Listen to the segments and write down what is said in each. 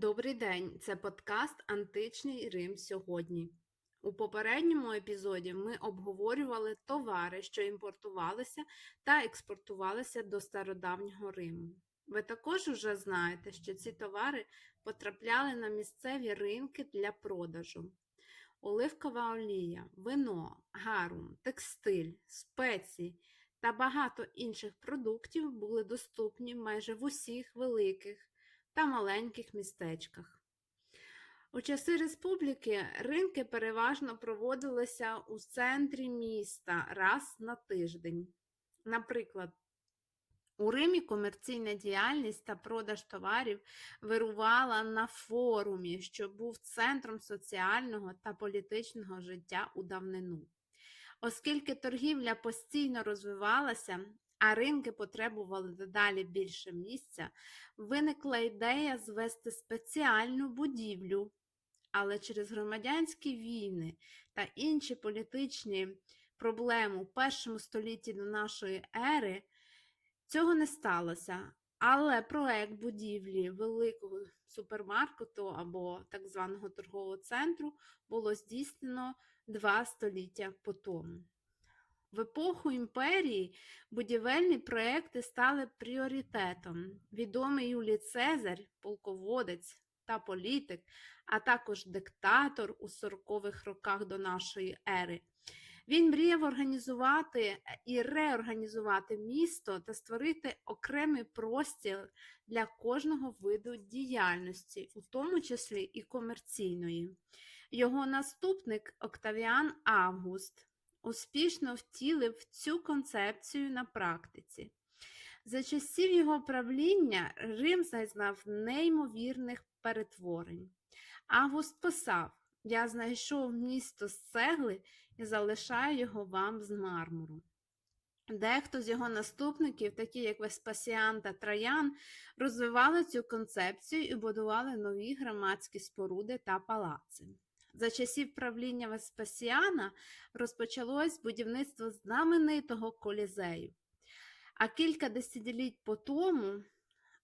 Добрий день! Це подкаст Античний Рим сьогодні. У попередньому епізоді ми обговорювали товари, що імпортувалися та експортувалися до стародавнього Риму. Ви також вже знаєте, що ці товари потрапляли на місцеві ринки для продажу. Оливкова олія, вино, гарум, текстиль, спеції та багато інших продуктів були доступні майже в усіх великих та маленьких містечках. У часи республіки ринки переважно проводилися у центрі міста раз на тиждень. Наприклад, у Римі комерційна діяльність та продаж товарів вирувала на форумі, що був центром соціального та політичного життя у давнину. Оскільки торгівля постійно розвивалася, а ринки потребували дедалі більше місця, виникла ідея звести спеціальну будівлю. Але через громадянські війни та інші політичні проблеми у першому столітті до нашої ери цього не сталося. Але проект будівлі великого супермаркету або так званого торгового центру було здійснено два століття по тому. В епоху імперії будівельні проекти стали пріоритетом. Відомий Юлій Цезарь, полководець та політик, а також диктатор у 40-х роках до нашої ери. Він мріяв організувати і реорганізувати місто та створити окремий простір для кожного виду діяльності, у тому числі і комерційної. Його наступник Октавіан Август успішно втілив цю концепцію на практиці. За часів його правління Рим зазнав неймовірних перетворень. Август писав: Я знайшов місто з цегли і залишаю його вам з мармуру. Дехто з його наступників, такі як Веспасіан та Траян, розвивали цю концепцію і будували нові громадські споруди та палаци. За часів правління Веспасіана розпочалось будівництво знаменитого колізею. А кілька десятиліть по тому,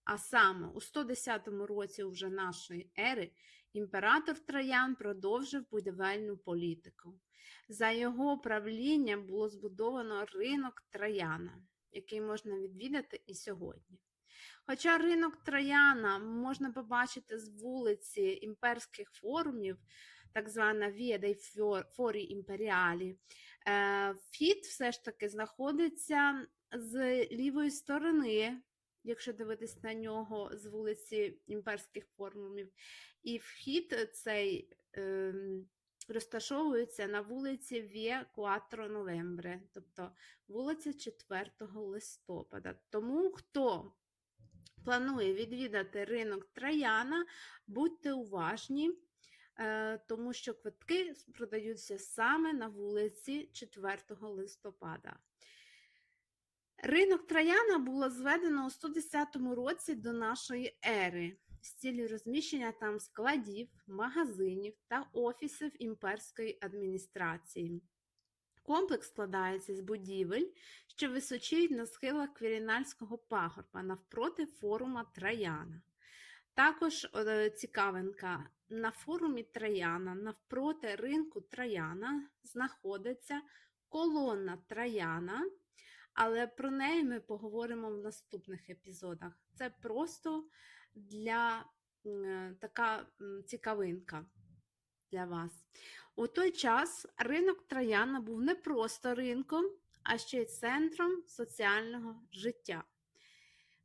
а саме у 110 році вже нашої ери, імператор Троян продовжив будівельну політику. За його правління було збудовано ринок Трояна, який можна відвідати і сьогодні. Хоча ринок Трояна можна побачити з вулиці імперських форумів, так звана Via dei Fori Imperiali, вхід все ж таки знаходиться з лівої сторони, якщо дивитись на нього з вулиці імперських форумів, і вхід цей е, розташовується на вулиці Via 4 Novembre, тобто вулиця 4 листопада. Тому хто планує відвідати ринок Трояна, будьте уважні. Е, тому що квитки продаються саме на вулиці 4 листопада. Ринок Трояна було зведено у 110 році до нашої ери з цілі розміщення там складів, магазинів та офісів імперської адміністрації. Комплекс складається з будівель, що височіють на схилах Квірінальського пагорба навпроти форума Трояна. Також е, цікавинка, на форумі Трояна навпроти ринку Трояна знаходиться колона Трояна, але про неї ми поговоримо в наступних епізодах. Це просто для е, така цікавинка для вас. У той час ринок Трояна був не просто ринком, а ще й центром соціального життя.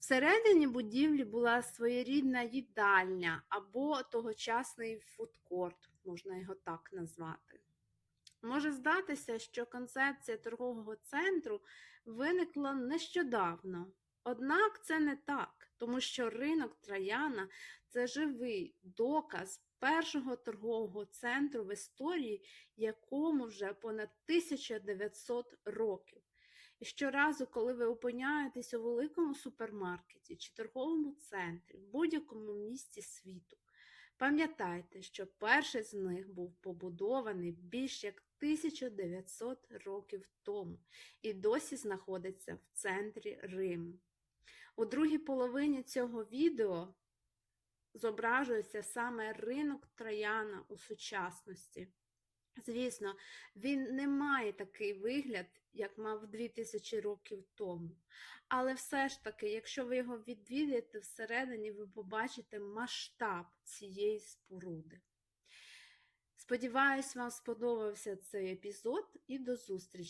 Всередині будівлі була своєрідна їдальня або тогочасний фудкорт, можна його так назвати. Може здатися, що концепція торгового центру виникла нещодавно. Однак це не так, тому що ринок Трояна це живий доказ першого торгового центру в історії, якому вже понад 1900 років. Щоразу, коли ви опиняєтесь у великому супермаркеті чи торговому центрі в будь-якому місті світу, пам'ятайте, що перший з них був побудований більш як 1900 років тому і досі знаходиться в центрі Риму. У другій половині цього відео зображується саме ринок Трояна у сучасності. Звісно, він не має такий вигляд, як мав 2000 років тому. Але все ж таки, якщо ви його відвідаєте всередині, ви побачите масштаб цієї споруди. Сподіваюсь, вам сподобався цей епізод і до зустрічі!